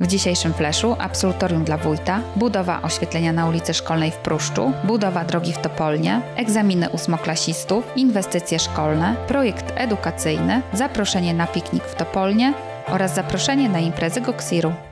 W dzisiejszym fleszu absolutorium dla wójta, budowa oświetlenia na ulicy Szkolnej w Pruszczu, budowa drogi w Topolnie, egzaminy ósmoklasistów, inwestycje szkolne, projekt edukacyjny, zaproszenie na piknik w Topolnie oraz zaproszenie na imprezę Goksiru. –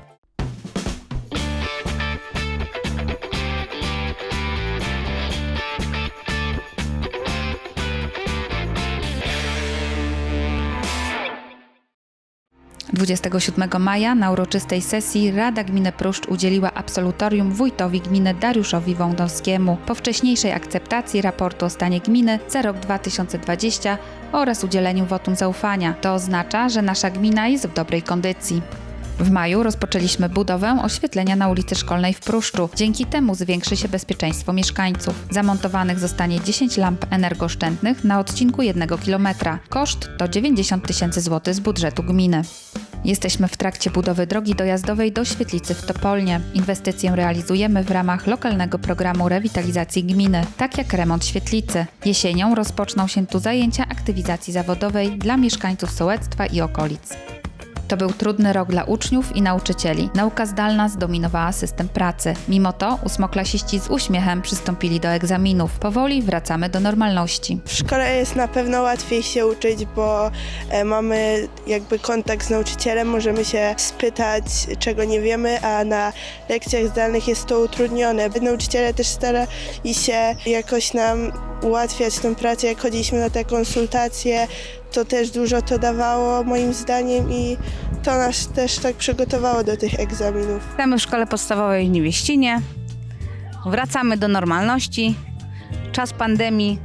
27 maja na uroczystej sesji Rada Gminy Pruszcz udzieliła absolutorium wójtowi gminy Dariuszowi Wądowskiemu po wcześniejszej akceptacji raportu o stanie gminy za rok 2020 oraz udzieleniu wotum zaufania. To oznacza, że nasza gmina jest w dobrej kondycji. W maju rozpoczęliśmy budowę oświetlenia na ulicy Szkolnej w Pruszczu. Dzięki temu zwiększy się bezpieczeństwo mieszkańców. Zamontowanych zostanie 10 lamp energooszczędnych na odcinku 1 km. Koszt to 90 tysięcy złotych z budżetu gminy. Jesteśmy w trakcie budowy drogi dojazdowej do Świetlicy w Topolnie. Inwestycję realizujemy w ramach lokalnego programu rewitalizacji gminy, tak jak remont świetlicy. Jesienią rozpoczną się tu zajęcia aktywizacji zawodowej dla mieszkańców sołectwa i okolic. To był trudny rok dla uczniów i nauczycieli. Nauka zdalna zdominowała system pracy. Mimo to ósmoklasiści z uśmiechem przystąpili do egzaminów. Powoli wracamy do normalności. W szkole jest na pewno łatwiej się uczyć, bo e, mamy jakby kontakt z nauczycielem, możemy się spytać, czego nie wiemy, a na lekcjach zdalnych jest to utrudnione. Nauczyciele też starali się jakoś nam ułatwiać tę pracę, jak chodziliśmy na te konsultacje, to też dużo to dawało moim zdaniem i to nas też tak przygotowało do tych egzaminów. Witamy w szkole podstawowej w Niewieścinie. Wracamy do normalności. Czas pandemii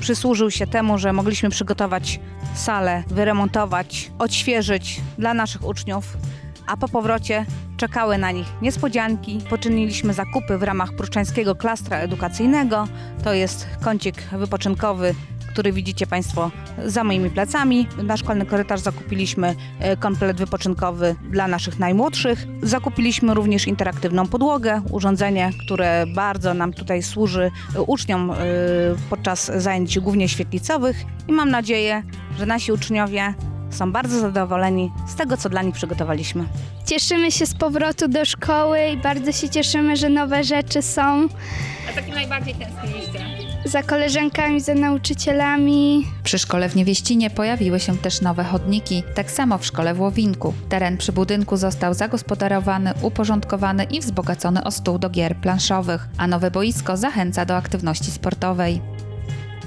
przysłużył się temu, że mogliśmy przygotować salę, wyremontować, odświeżyć dla naszych uczniów, a po powrocie czekały na nich niespodzianki. Poczyniliśmy zakupy w ramach Pruszczańskiego Klastra Edukacyjnego. To jest kącik wypoczynkowy który widzicie Państwo za moimi plecami. Na szkolny korytarz zakupiliśmy e, komplet wypoczynkowy dla naszych najmłodszych. Zakupiliśmy również interaktywną podłogę, urządzenie, które bardzo nam tutaj służy e, uczniom e, podczas zajęć głównie świetlicowych i mam nadzieję, że nasi uczniowie są bardzo zadowoleni z tego, co dla nich przygotowaliśmy. Cieszymy się z powrotu do szkoły i bardzo się cieszymy, że nowe rzeczy są. A takim najbardziej tęskniliście? Za koleżankami, za nauczycielami. Przy szkole w Niewieścinie pojawiły się też nowe chodniki, tak samo w szkole w Łowinku. Teren przy budynku został zagospodarowany, uporządkowany i wzbogacony o stół do gier planszowych, a nowe boisko zachęca do aktywności sportowej.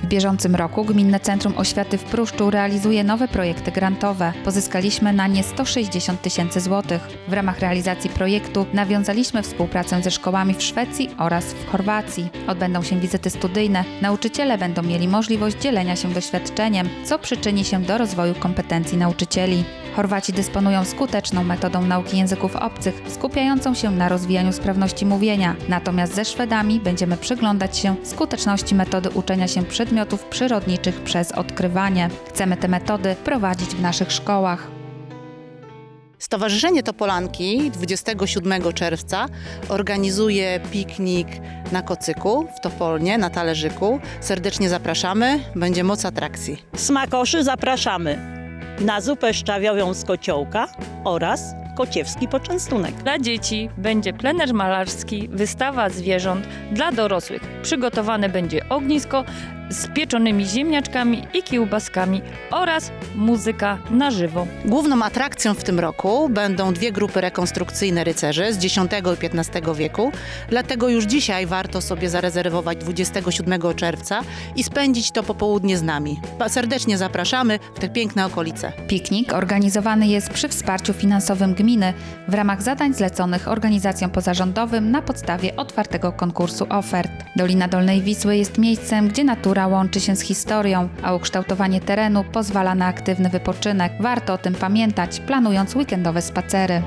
W bieżącym roku Gminne Centrum Oświaty w Pruszczu realizuje nowe projekty grantowe. Pozyskaliśmy na nie 160 tysięcy złotych. W ramach realizacji projektu nawiązaliśmy współpracę ze szkołami w Szwecji oraz w Chorwacji. Odbędą się wizyty studyjne, nauczyciele będą mieli możliwość dzielenia się doświadczeniem, co przyczyni się do rozwoju kompetencji nauczycieli. Chorwaci dysponują skuteczną metodą nauki języków obcych, skupiającą się na rozwijaniu sprawności mówienia. Natomiast ze Szwedami będziemy przyglądać się skuteczności metody uczenia się przedmiotów przyrodniczych przez odkrywanie. Chcemy te metody prowadzić w naszych szkołach. Stowarzyszenie Topolanki 27 czerwca organizuje piknik na Kocyku w Topolnie, na Talerzyku. Serdecznie zapraszamy, będzie moc atrakcji. Smakoszy zapraszamy na zupę szczawiową z kociołka oraz kociewski poczęstunek. Dla dzieci będzie plener malarski, wystawa zwierząt. Dla dorosłych przygotowane będzie ognisko z pieczonymi ziemniaczkami i kiełbaskami oraz muzyka na żywo. Główną atrakcją w tym roku będą dwie grupy rekonstrukcyjne rycerzy z X i XV wieku, dlatego już dzisiaj warto sobie zarezerwować 27 czerwca i spędzić to popołudnie z nami. Serdecznie zapraszamy w te piękne okolice. Piknik organizowany jest przy wsparciu finansowym gminy w ramach zadań zleconych organizacjom pozarządowym na podstawie otwartego konkursu ofert. Dolina Dolnej Wisły jest miejscem, gdzie natura łączy się z historią, a ukształtowanie terenu pozwala na aktywny wypoczynek. Warto o tym pamiętać, planując weekendowe spacery.